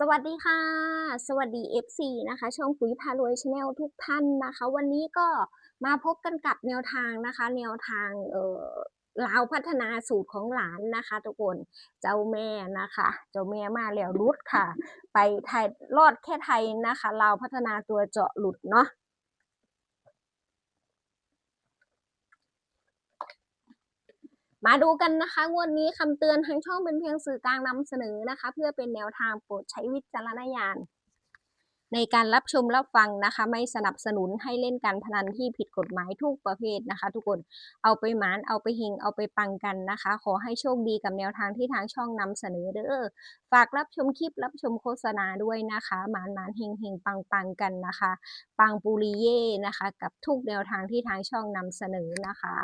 สวัสดีค่ะ สวัสดี FC นะคะ ช่องปุ๋ยพารวยชาแนลทุกท่านนะคะ วันนี้ก็มาพบกันกับแนวทางนะคะ แนวทางเอ่อลาวพัฒนาสูตรของหลานนะคะ ทุกคนเจ้าแม่นะคะ เจ้าแม่มาแล้วรุดค่ะ ไปไทยรอดแค่ไทยนะคะลาวพัฒนาตัวเจาะหลุดเนาะ มาดูกันนะคะงวดนี้คำเตือนทางช่องเป็นเพียงสื่อกลางนำเสนอนะคะ เพื่อเป็นแนวทางโปรดใช้วิจารณญาณ ในการรับชมรับฟังนะคะ ไม่สนับสนุนให้เล่นการพนันที่ผิดกฎหมายทุกประเภทนะคะ ทุกคนเอาไปหมานเอาไปเฮงเอาไปปังกันนะคะ ขอให้โชคดีกับแนวทางที่ทางช่องนำเสนอเด้อฝากรับชมคลิปรับชมโฆษณาด้วยนะคะหมานหมานเฮงเฮงปังปังกันนะคะ ปังปุริเย่นะคะ กับทุกแนวทางที่ทางช่องนำเสนอนะคะ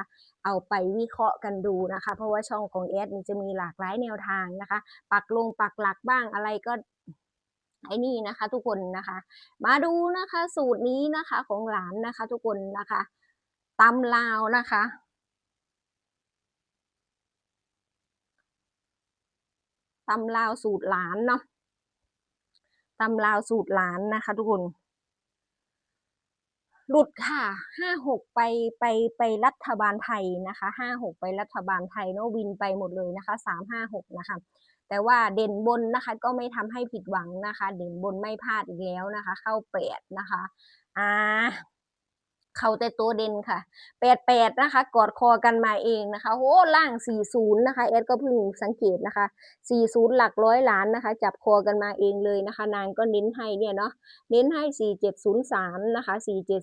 เอาไปวิเคราะห์กันดูนะคะ เพราะว่าช่องของแอดจะมีหลากหลายแนวทางนะคะ ปักลงปักหลักบ้างอะไรก็ ไอ้นี่นะคะ ทุกคนนะคะ มาดูนะคะสูตรนี้นะคะของหลานนะคะ ทุกคนนะคะตำลาวนะคะตำลาวสูตรหลานเนาะตำลาวสูตรหลานนะคะ ทุกคน หลุดค่ะห้าหกไปไปไปรัฐบาลไทยนะคะห้าหกไปรัฐบาลไทยเนาะวินไปหมดเลยนะคะสามห้าหกนะคะ แต่ว่าเด่นบนนะคะ ก็ไม่ทำให้ผิดหวังนะคะ เด่นบนไม่พลาดอีกแล้วนะคะ เข้าแปดนะคะอ่าเข้าแต่ตัวเด่นค่ะแปดแปดนะคะ กอดคอกันมาเองนะคะโหล่างสี่ศูนย์นะคะเอสก็เพิ่งสังเกตนะคะสี่ศูนย์หลักร้อยล้านนะคะ จับคอกันมาเองเลยนะคะ นางก็เน้นให้เนี่ยเนาะเน้นให้4703นย์สามนะคะ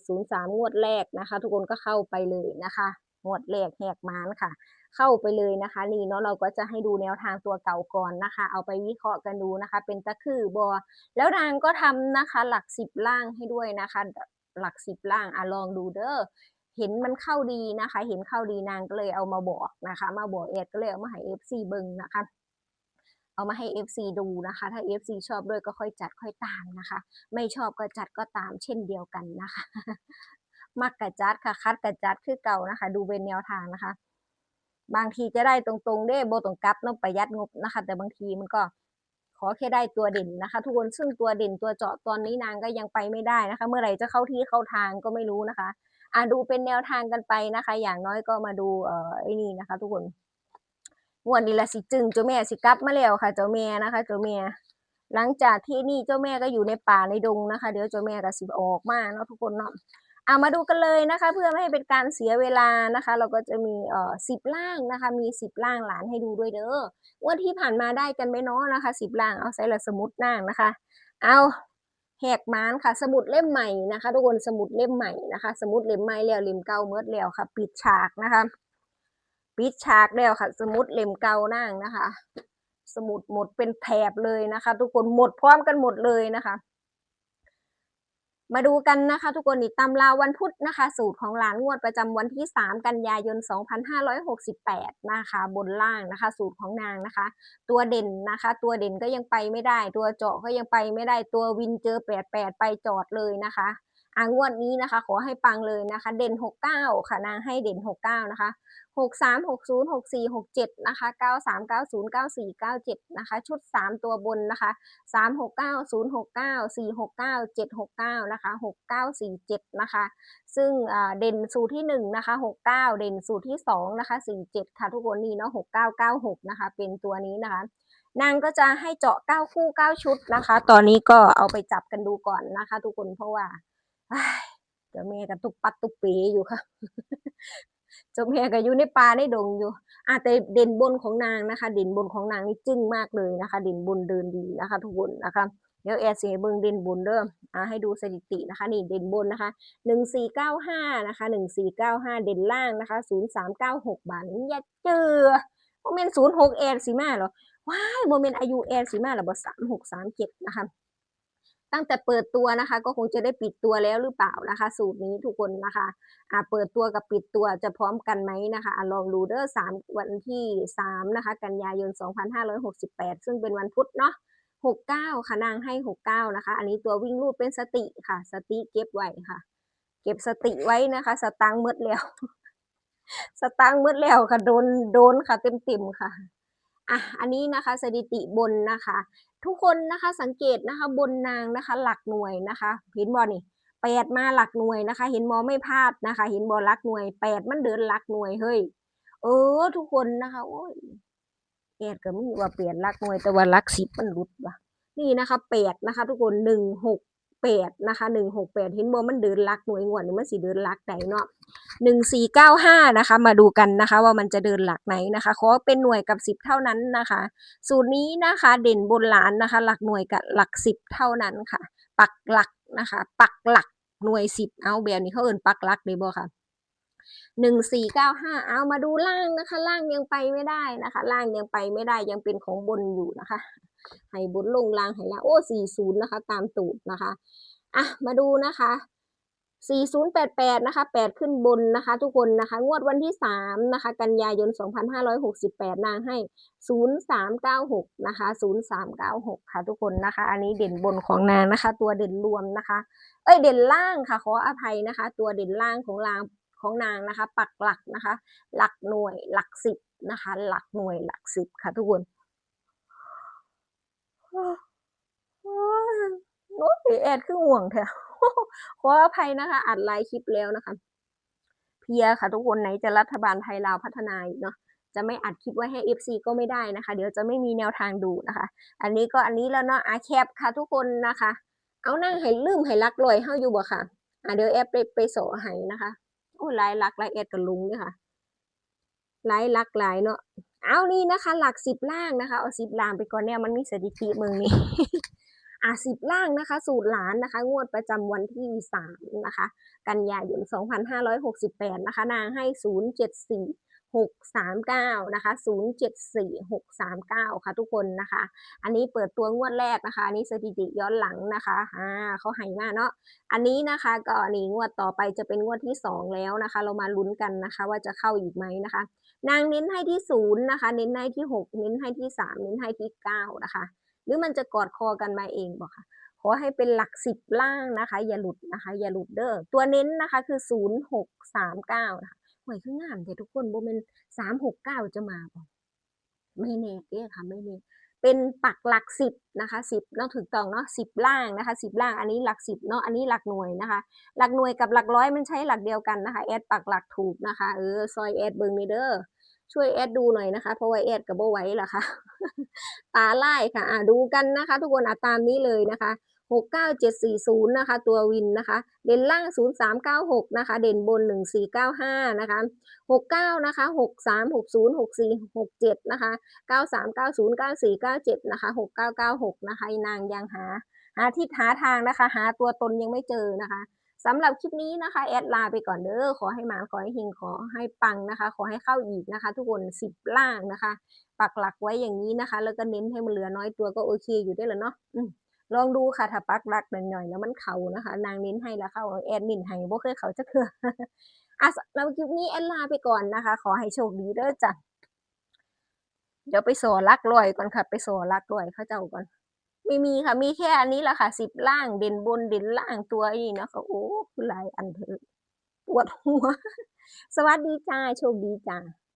4703งวดแรกนะคะ ทุกคนก็เข้าไปเลยนะคะ งวดแรกแหกมานค่ะ เข้าไปเลยนะคะนี่เนาะเราก็จะให้ดูแนวทางตัวเก่าก่อนนะคะ เอาไปวิเคราะห์กันดูนะคะ เป็นตะคือบอแล้วนางก็ทำนะคะหลักสิบล่างให้ด้วยนะคะ หลักสิบล่างอะลองดูเด้อเห็นมันเข้าดีนะคะ เห็นเข้าดีนางก็เลยเอามาบอกนะคะ มาบอกเอ็ดก็เลยเอามาให้ FC เบิ่งนะคะเอามาให้ FC ดูนะคะ ถ้า FC ชอบด้วยก็ค่อยจัดค่อยตามนะคะ ไม่ชอบก็จัดก็ตามเช่นเดียวกันนะคะ มักกะจัดค่ะ คัดกะจัดคือเก่านะคะ ดูเป็นแนวทางนะคะ บางทีจะได้ตรงๆเด้โบตรงกลับเนาะประหยัดงบนะคะ แต่บางทีมันก็ขอแค่ได้ตัวเด่นนะคะ ทุกคนซึ่งตัวเด่นตัวเจาะตอนนี้นางก็ยังไปไม่ได้นะคะ เมื่อไหร่จะเข้าที่เข้าทางก็ไม่รู้นะคะอะดูเป็นแนวทางกันไปนะคะ อย่างน้อยก็มาดูเอ่อไอ้นี่นะคะ ทุกคนงวดนี้ละสิจึงเจ้าแม่สิกลับมาแล้วค่ะ เจ้าแม่นะคะ เจ้าแม่หลังจากที่นี่เจ้าแม่ก็อยู่ในป่าในดงนะคะ เดี๋ยวเจ้าแม่ก็สิออกมาเนาะทุกคนเนาะ เอามาดูกันเลยนะคะ เพื่อไม่ให้เป็นการเสียเวลานะคะ เราก็จะมีเอ่อสิบล่างนะคะ มีสิบล่างหลานให้ดูด้วยเด้อวันที่ผ่านมาได้กันไหมเนาะนะคะสิบล่างเอาใส่ละสมุดนั่งนะคะ เอาแหกมานค่ะ สมุดเล่มใหม่นะคะ ทุกคนสมุดเล่มใหม่นะคะ สมุดเล่มใหม่แล้วเล่มเก่าเมื่อแล้วค่ะ ปิดฉากนะคะ ปิดฉากแล้วค่ะ สมุดเล่มเก่านั่งนะคะ สมุดหมดเป็นแถบเลยนะคะ ทุกคนหมดพร้อมกันหมดเลยนะคะ มาดูกันนะคะ ทุกคนนี่ตำราวันพุธนะคะ สูตรของหลานงวดประจำวันที่ 3 กันยายน 2568 นะคะ บนล่างนะคะ สูตรของนางนะคะ ตัวเด่นนะคะ ตัวเด่นก็ยังไปไม่ได้ ตัวเจาะก็ยังไปไม่ได้ตัววินเจอ 88 ไปจอดเลยนะคะ อ่างวดนี้นะคะ ขอให้ปังเลยนะคะ เด่น 69 ค่ะนางให้เด่น 69 นะคะ 63 60 64 67 นะคะ 93 90 94 97 นะคะ ชุด 3 ตัวบนนะคะ 369 069 469 769 นะคะ 6947 นะคะ ซึ่งเด่นสูตรที่ 1 นะคะ 69 เด่นสูตรที่ 2 นะคะ 47 ค่ะทุกคนนี่เนาะ6996 นะคะ เป็นตัวนี้นะคะนางก็จะให้เจาะ9คู่9ชุดนะคะ ตอนนี้ก็เอาไปจับกันดูก่อนนะคะ ทุกคนเพราะว่า เดี๋ยวแม่กันตุกปัดตุกปีอยู่ค่ะ เจ้าแม่ก็อยู่ในป่าในดงอยู่อะแต่เด่นบนของนางนะคะ เด่นบนของนางนี่จึ้งมากเลยนะคะ เด่นบนเดินดีนะคะ ทุกคนนะคะเดี๋ยวแอร์เสียเบิ่งเด่นบนเด้ออะให้ดูสถิตินะคะ นี่เด่นบนนะคะหนึ่งสี่เก้าห้านะคะหนึ่งสี่เก้าห้าเด่นล่างนะคะศูนย์สามเก้าหกบาทนี่อย่าเจอโมเมนต์ศูนย์หกแอร์สีมาเหรอว้ายโมเมนต์อายุแอร์สีมาเหรอบสามหกสามเจ็ดนะคะ ตั้งแต่เปิดตัวนะคะ ก็คงจะได้ปิดตัวแล้วหรือเปล่านะคะ สูตรนี้ทุกคนนะคะอ่าเปิดตัวกับปิดตัวจะพร้อมกันไหมนะคะอะลองดูเด้อสามวันที่สามนะคะ กันยายน 2568 ซึ่งเป็นวันพุธเนาะ69 ค่ะนางให้ 69 นะคะ อันนี้ตัววิ่งรูดเป็นสติค่ะ สติเก็บไว้ค่ะ เก็บสติไว้นะคะ สตังค์มืดแล้ว สตังค์มืดแล้วค่ะ โดน โดนค่ะ เต็มๆค่ะ อะ อันนี้นะคะ สถิติบนนะคะ ทุกคนนะคะสังเกตนะคะบนนางนะคะหลักหน่วยนะคะเห็นบอนี่แปดมาหลักหน่วยนะคะ เห็นบอไม่พลาดนะคะ เห็นบอหลักหน่วยแปดมันเดินหลักหน่วยเฮ้ยเออ ทุกคนนะคะโอ้ยแอดก็มีว่าเปลี่ยนหลักหน่วยแต่ว่าหลักสิบมันหลุดว่ะนี่นะคะแปดนะคะ ทุกคนหนึ่งหก แปดนะคะหนึ่งหกแปดเห็นบอมันเดินหลักหน่วยงวดนี่มันสีเดินหลักไหนเนาะหนึ่งสี่เก้าห้านะคะ มาดูกันนะคะ ว่ามันจะเดินหลักไหนนะคะขอเป็นหน่วยกับสิบเท่านั้นนะคะ สูตรนี้นะคะเด่นบนล้านนะคะ หลักหน่วยกับหลักสิบเท่านั้นค่ะ ปักหลักนะคะ ปักหลักหน่วยสิบเอาแบบนี้เขาเอินปักหลักเลยบ่ค่ะ หนึ่งสี่เก้าห้าเอามาดูล่างนะคะ ล่างยังไปไม่ได้นะคะ ล่างยังไปไม่ได้ยังเป็นของบนอยู่นะคะให้บนลงล่างให้ล่างโอ้สี่ศูนย์นะคะ ตามตูดนะคะอะมาดูนะคะ4088 นะคะ 8 ขึ้นบนนะคะ ทุกคนนะคะ งวดวันที่ 3 นะคะ กันยายน 2568 นางให้ 0396 นะคะ 0396 ค่ะทุกคนนะคะ อันนี้เด่นบนของนางนะคะ ตัวเด่นรวมนะคะ เอ้ย เด่นล่างค่ะ ขออภัยนะคะ ตัวเด่นล่างของลาง ของนางนะคะปักหลักนะคะ หลักหน่วยหลักสิบนะคะ หลักหน่วยหลักสิบค่ะทุกคนโอ้ยแอดคือห่วงแท้ขออภัยนะคะ อัดไลฟ์คลิปแล้วนะคะ เพียค่ะทุกคนไหนจะรัฐบาลไทยลาวพัฒนาเนาะจะไม่อัดคลิปไว้ให้ FC ก็ไม่ได้นะคะ เดี๋ยวจะไม่มีแนวทางดูนะคะ อันนี้ก็อันนี้แล้วเนาะอาแคปค่ะทุกคนนะคะ เอานั่งให้ลืมให้รักลอยเฮาอยู่บ่ค่ะอะเดี๋ยวแอปไปไปโสให้นะคะ โอ้หลายลักหลายแอดกับลุงเนี่ยค่ะหลายลักหลายเนาะเอานี่นะคะ หลักสิบล่างนะคะ เอาสิบล่างไปก่อนเนี่ยมันมีสถิติเมืองนี้อะสิบล่างนะคะ สูตรหลานนะคะ งวดประจำวันที่สามนะคะ กันยายนสองพันห้าร้อยหกสิบแปดนะคะ นางให้ศูนย์เจ็ดสี่ะคะ074639 ค่ะทุกคนนะคะ อันนี้เปิดตัวงวดแรกนะคะนนี้สถิติย้อนหลังนะคะอ่าเขาให้มาเนาะอันนี้นะคะก็อันนี้งวดต่อไปจะเป็นงวดที่ 2 แล้วนะคะ เรามาลุ้นกันนะคะ ว่าจะเข้าอีกไหมนะคะ นางเน้นให้ที่ศูนย์นะคะ เน้นให้ที่ 6 เน้นให้ที่ 3 เน้นให้ที่ 9 นะคะ หรือมันจะกอดคอกันมาเองบอกค่ะขอให้เป็นหลักสิบล่างนะคะ อย่าหลุดนะคะ อย่าหลุดเด้อตัวเน้นนะคะคือศูนย์หกสามเก้านะคะ หวยขึ้นงามแต่ทุกคนโบเป็นสามหกเก้าจะมาบ่ไม่แน่เด้ค่ะไม่แน่เป็นปักหลักสิบนะคะสิบเนาะถูกต้องเนาะสิบล่างนะคะสิบล่างอันนี้หลักสิบเนาะอันนี้หลักหน่วยนะคะ หลักหน่วยกับหลักร้อยมันใช้หลักเดียวกันนะคะแอดปักหลักถูกนะคะเออซอยแอดเบิงนี่เด้อช่วยแอดดูหน่อยนะคะเพราะว่าแอดกับโบไว้ล่ะค่ะตาไล่ค่ะอ่าดูกันนะคะ ทุกคนอะตามนี้เลยนะคะ 69740 นะคะ ตัววินนะคะ เด่นล่าง 0396 นะคะ เด่นบน 1495 นะคะ 69 นะคะ 6360 6467 นะคะ 9390 9497 นะคะ 6996 นะคะนางยังหา หาทิศหาทางนะคะ หาตัวตนยังไม่เจอนะคะสำหรับคลิปนี้นะคะ แอดลาไปก่อนเด้อขอให้มาขอให้เฮงขอให้ปังนะคะ ขอให้เข้าอีกนะคะ ทุกคน10ล่างนะคะ ปักหลักไว้อย่างนี้นะคะ แล้วก็เน้นให้มันเหลือน้อยตัวก็โอเคอยู่ได้แล้วเนาะอืม ลองดูค่ะถ้าปักหลักหน่อยๆแล้วมันเขานะคะ นางเน้นให้แล้วเข้าแอดมินให้บ่เคยเขาจะเคืออะสำหรับคลิปนี้แอดลาไปก่อนนะคะ ขอให้โชคดีเด้อจ้ะเดี๋ยวไปสอลักลอยก่อนค่ะ ไปสอลักลอยเขาเจ้าก่อน ไม่มีค่ะ มีแค่อันนี้แหละค่ะสิบล่างเด่นบนเด่นล่างตัวนี้นะคะโอ้หลายอันเถอะปวดหัว สวัสดีจ้าโชคดีจ้า